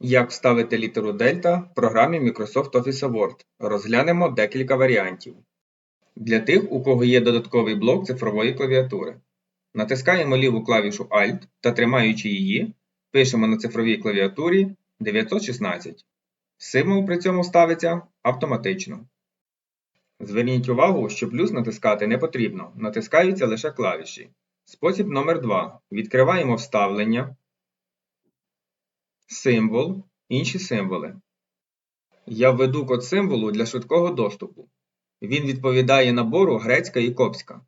Як вставити літеру Дельта в програмі Microsoft Office Word. Розглянемо декілька варіантів. Для тих, у кого є додатковий блок цифрової клавіатури. Натискаємо ліву клавішу Alt та тримаючи її, пишемо на цифровій клавіатурі 916. Символ при цьому ставиться автоматично. Зверніть увагу, що плюс натискати не потрібно, натискаються лише клавіші. Спосіб номер 2. Відкриваємо вставлення, символ, інші символи. Я введу код символу для швидкого доступу. Він відповідає набору грецька і копська.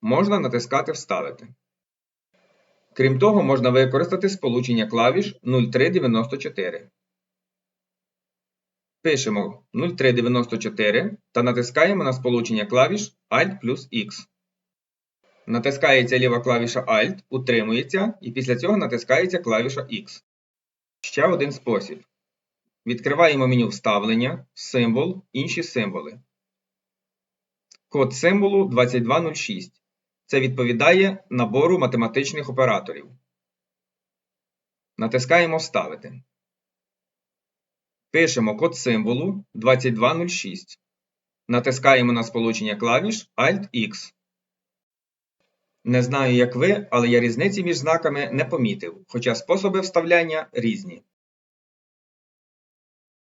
Можна натискати Вставити. Крім того, можна використати сполучення клавіш 0394. Пишемо 0394 та натискаємо на сполучення клавіш Alt плюс X. Натискається ліва клавіша Alt, утримується і після цього натискається клавіша X. Ще один спосіб. Відкриваємо меню Вставлення, символ, інші символи. Код символу 2206. Це відповідає набору математичних операторів. Натискаємо Вставити. Пишемо код символу 2206. Натискаємо на сполучення клавіш Alt-X. Не знаю, як ви, але я різниці між знаками не помітив, хоча способи вставляння різні.